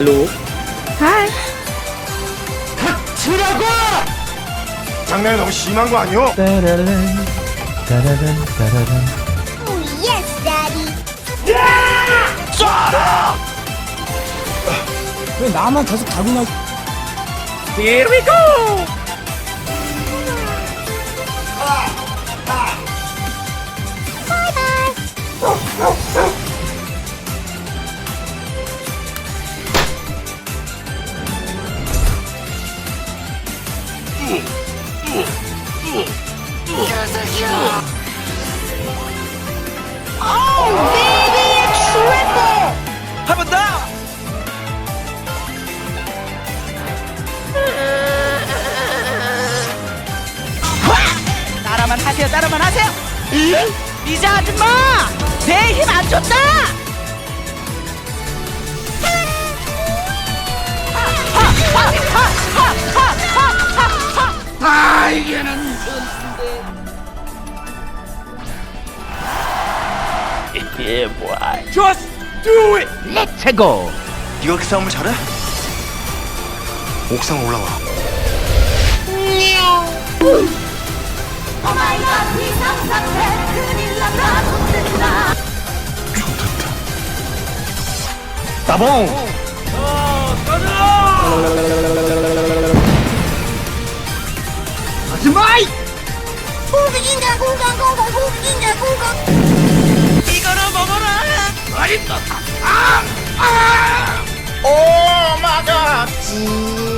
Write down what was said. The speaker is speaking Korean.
로 하이. 장난이 너무 심한 거 아니오? 따라란 따라란 따라란 Yes, Daddy. 왜 나만 계속 달고나 Here we go! 따라만 하세요. 미자 아줌마, 내 힘 안 줬다. Just do it! Let's go! 네가 그렇게 싸움을 잘해? 옥상 올라와. 따봉! 아줌마이! 오 마가 찜. 가자.